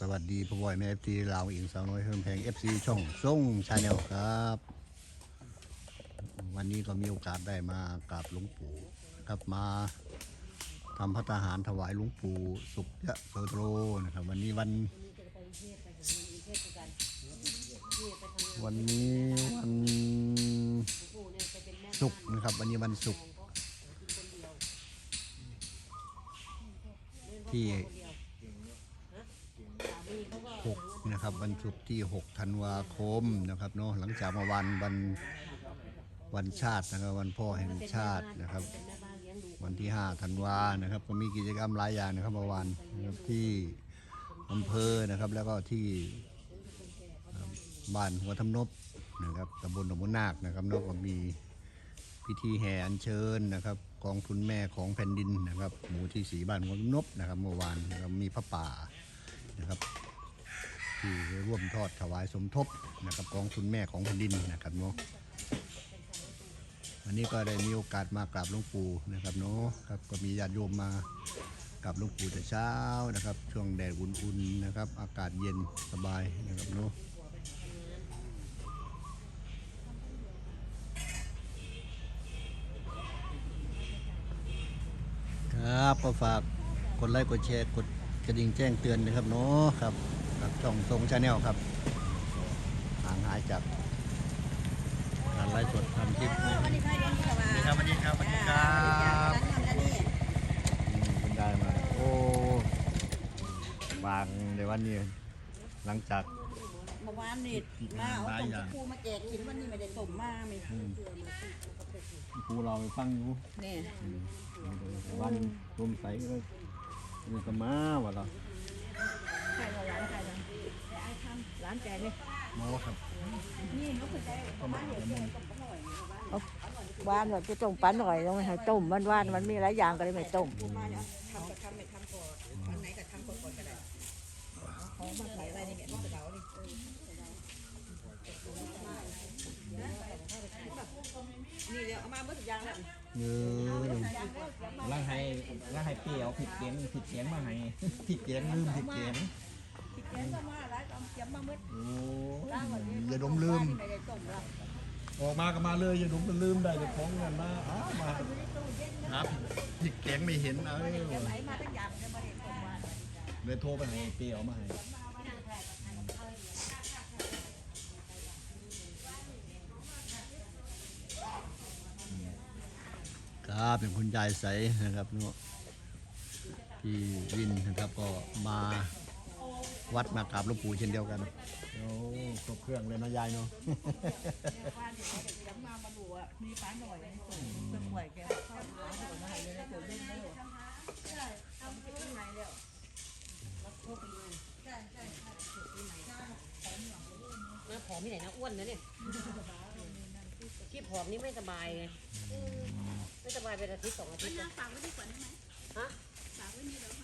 สวัสดีพ่อบอยแม่เอฟซีลาวอิงสาวน้อยเพิ่มแพงเอฟซีช่องส่งชาแนลครับ วันนี้ก็มีโอกาสได้มากราบหลวงปู่ครับมาทำพัฒหารถวายหลวงปู่สุขยะโสโตรนะครับ วันนี้วัน วันนี้วันศุกร์นะครับ วันนี้วันศุกร์ที่ หกนะครับวันศุกร์ที่หกธันวาคมนะครับเนาะหลังจากเมื่อวันวันวันชาตินะครับวันพ่อแห่งชาตินะครับ วันที่ห้าธันวานะครับ ก็มีกิจกรรมหลายอย่างนะครับเมื่อวานนะครับที่อำเภอนะครับแล้วก็ที่บ้านหัวทำนบนะครับตำบลหนองมนนาคนะครับนอกก็มีพิธีแห่อัญเชิญนะครับกองทุนแม่ของแผ่นดินนะครับ หมู่ที่สีบ้านหัวทำนบนะครับเมื่อวานนะครับมีพระป่า ที่ร่วมทอดถวายสมทบนะครับกองทุนแม่ของแผ่นดินนะครับเนาะวันนี้ก็ได้มีโอกาสมากราบหลวงปู่นะครับเนาะครับก็มีญาติโยมมากับหลวงปู่แต่เช้านะครับ ช่วงแดดอุ่นๆนะครับ อากาศเย็นสบายนะครับเนาะครับก็ฝากกดไลค์กดแชร์กดกระดิ่งแจ้งเตือนนะครับเนาะครับ กับช่องทรงชาแนลครับห่างหายจากการไลฟ์สดทำคลิปนี่สวัสดีค่ะสวัสดีครับสวัสดีครับวัสดีครับอืมคุณได้มาโอ้วางในวันนี้ หลังจากเมื่อวานนี่มาเอาส่งชมพูมาแจกกินวันนี้ไม่ได้ส่งมาไม่ครูเราไปฟังอยู่เนี่ยวันรวมใสก็มันก็มาว่าเรา ใครเราร้านใครร้าน ร้านแจกนี่โมครับนี่เขาคือใจมาเห็นเลยต้มหน่อยหวานแบบจะต้มปลาหน่อยต้องให้ต้มมันหวานมันมีหลายอย่างก็เลยไม่ต้มมาเนี่ยทำก็ทำไม่ทำก่อนอันไหนก็ทำก่อนก็ได้ของมาใส่อะไรนี่แม่ที่กระเป๋านี่นี่เดี๋ยวเอามาเมื่อสักอย่างแล้วเยอะเลยร่างให้ร่างให้เปรี้ยวผิดเกียงผิดเกียงมาให้ผิดเกียงลืมผิดเกียงที่แกงก็มาหลายกำ เจียมมาเมื่อโอ้ล่างวันนี้อย่าดมลืมไม่ได้ต้มแล้วออกมาก็มาเลยอย่าดมลืมได้จะพ้องกันมาอ้าวมาครับผิดเกียงไม่เห็นเออไหนมาตั้งอย่างจะมาเด็กต้มมาเลยโทรไปให้เปียวมาให้ครับเป็นคุณยายใสนะครับเนาะที่วินนะครับก็มา วัดมากราบหลวงปู่เช่นเดียวกัน โอ้ครบเครื่องเลยนะยายเนาะ บ้านเด็กเจียมมามาดูอะมีฟ้าหน่อยต้มเป็นหวยแกเข้าหาหัวมาให้เลยเดี๋ยวเล่นได้หรอทำไปที่ไหนแล้วมาผอมที่ไหนนะอ้วนนะเนี่ยที่ผอมนี่ไม่สบายไงไม่สบายเป็นอาทิตย์สองอาทิตย์นะฝากไว้ดีกว่าได้ไหมฮะฝากไว้นี่เดี๋ยวเขาเรามาอาบ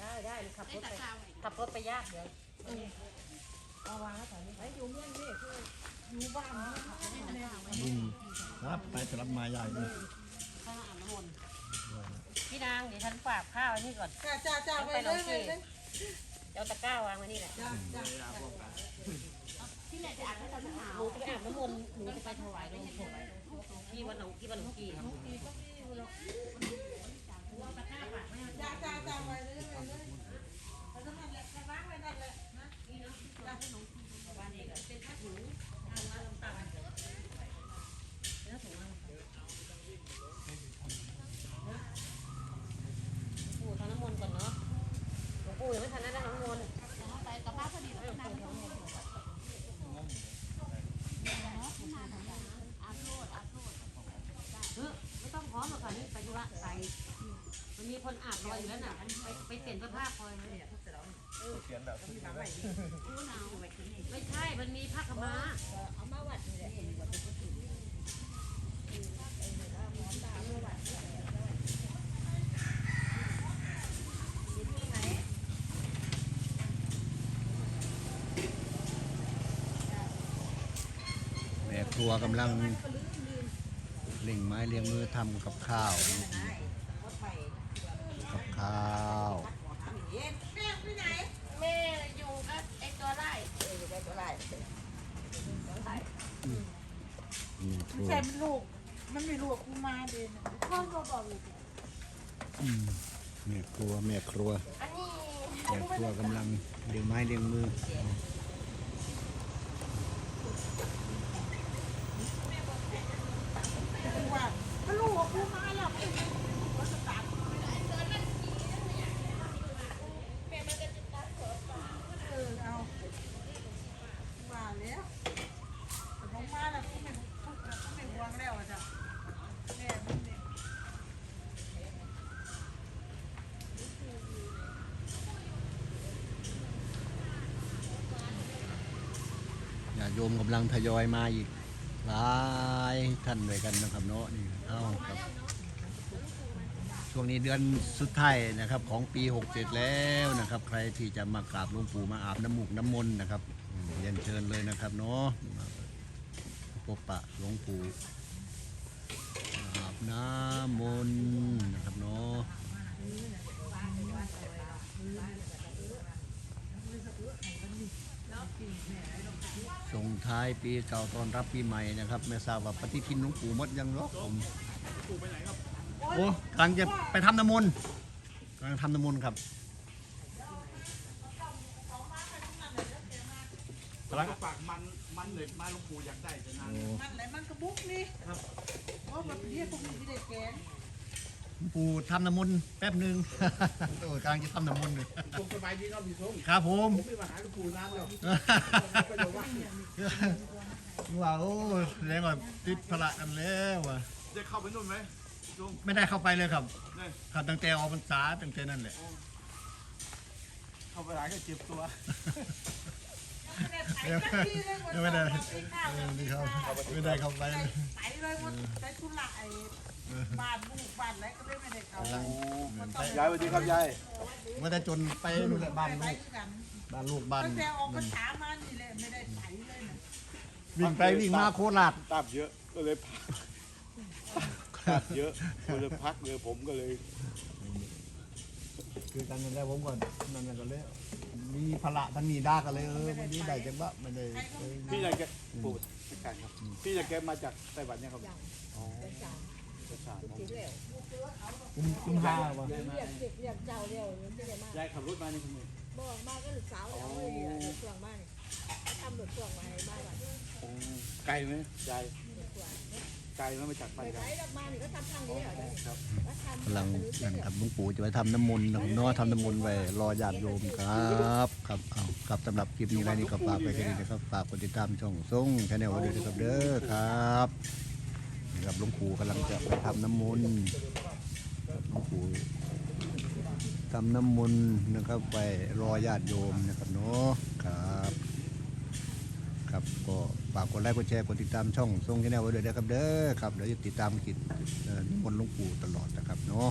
น้ำได้ได้ขับรไอ้ถตะไปกร้าวไว้ขับรถไปยากเดี๋ยวเอาวางแล้วแถวนี้ไอ้อยู่เมืองนี่คืออยู่บ้านนี่ลุงครับไปสลับมายายเลยข้าวอาบน้ำมนต์พี่นางเดี๋ยวฉันฝากข้าวไว้นี่ก่อนจ้าจ้าจ้าไปเลยไปเลยเจ้าตะกร้าวางไว้นี่แหละจ้าจ้าที่ไหนจะอาบแล้วตอนหนาวหนูจะไปอาบน้ำมนต์หนูจะไปถวายหลวงปู่ที่วัดหนองที่วัดหนองกี่ครับ จ้าจ้าจ้าไปเลยไปเลยเอาสมัครแหละไปวางไว้นั่นแหละนะจ้า ปู่ทำน้ำมนต์ก่อนเนาะ หลวงปู่ยังไม่ทันได้น้ำมนต์ไปกับป้าพอดีแล้วน้ำไม่ต้องอาบโทษอาบโทษเออไม่ต้องพร้อมหรอกค่ะนี่ไปธุระใส่มันมีคนอาบรออยู่แล้วน่ะไปไปเปลี่ยนเสื้อผ้าคอยเลยเนี่ยรู้หนาวไม่ใช่ มันมีผ้าขาวม้าเอามาวัดนี่แหละแม่ค รัวกำลังเล่งไม้เลี้ยงมือทำกับข้าวกับข้าวแม่อยู่กัไอตัวไล่อตัวไล่ไต่มันลูก มันไม่ลูกกูมาเลยพ่อก็บอกอยู่แม่ครัวแม่ครัวแม่ครัวกำลังเลี้ยงไม้เลี้ยงมือ โยมกำลังทยอยมาอีก หลายท่านด้วยกันนะครับเนาะนี่เอ้าครับ ช่วงนี้เดือนสุดท้ายนะครับ ของปี 67 แล้วนะครับ ใครที่จะมากราบหลวงปู่มาอาบน้ำมูกน้ำมนต์นะครับอืมเรียนเชิญเลยนะครับเนาะมาพบปะหลวงปู่อาบน้ำมนต์นะครับเนาะ ส่งท้ายปีเก่าตอนรับปีใหม่นะครับไม่ทราบว่าปฏิทินหลวงปู่หมดยังหรอกผมโอ้กำลังจะไปทำน้ำมนต์กำลังทำน้ำมนต์ครับกำลังฝากมันมันเลยมาหลวงปู่อยากได้จะนานมันไหนมันกระบุกนี่ครับเพราะมันเรียกพวกนี้ไม่ได้แกงหลวง ปู่ทำน้ำมนต์แป๊บหนึ่ง โอ้ยกำลังจะทำน้ำมนต์เลยผมสบายดีเนาะพี่ทงครับผมผมไม่มาหาหลวงปู่นานแล้วไปเดี๋ยวว่าว้าวโอ้ยแสดงว่าติดพระกันแล้วว่ะจะเข้าไปนู่นไหมพี่ทงไม่ได้เข้าไปเลยครับเนี่ยครับตั้งแต่ออกพรรษาตั้งแต่นั่นแหละ เข้าไปหาก็เจ็บตัวยังไม่ได้ เออนี่ครับ ไม่ได้เข้าไปเลย ไปเลยหมดไปทุละไอ้ บ้านลูกบ้านอะไรก็เลยไม่ได้เข้ายายสวัสดีครับยายว่าแต่จนไปนู่นแหละบ้านไปลูกกันบ้านลูกบ้านตั้งแต่ออกพรรษามานี่แหละไม่ได้ไปเลยนะวิ่งไปวิ่งมาโคราชตามเยอะก็เลยพักตามเยอะก็เลยพักเลยผมก็เลย คือกันนั่นแหละผมก่อนนั่นน่ะก็เลยมีพระทั้งนี้ได้กันเลยเออวันนี้ได้จังวะไม่ได้เออพี่ยายแกปู่จัดการครับพี่ยายแกมาจากไต้หวันเนี่ยครับอ๋อภาษาท คุ้มคุ้มห้าวะเรียกเด็กเรียกเจ้าเรียกไม่ได้มากยายขับรถมานี่คุณมือบอกมาก็ลูกสาวเอาไว้รถช่วงบ้านทำรถช่วงมาให้บ้านโอ้ไกลไหมยายไกลไหมมาจากไปไปรับมานี่ก็ทำทางนี้เหรอครับกำลังนั่นครับลวงปู่จะไปทำน้ำมนต์นะครับเนาะทำน้ำมนต์ไว้รอญาติโยมครับครับเอาครับสำหรับคลิปนี้ไรนี้ก็ฝากไปแค่นี้นะครับฝากกดติดตามช่องส่งชาแนลไว้ด้วยนะครับเด้อครับ กับหลวงปู่กำลังจะไปทำน้ำมนต์ครับหลวงปู่ทำน้ำมนต์นะครับไปรอญาติโยมนะครับเนาะครับครับก็ฝากกดไลค์กดแชร์กดติดตามช่องทรงชาแนลไว้ด้วยนะครับเด้อครับเดี๋ยวจะติดตามกิจเอ่อนิมนต์หลวงปู่ตลอดนะครับเนาะ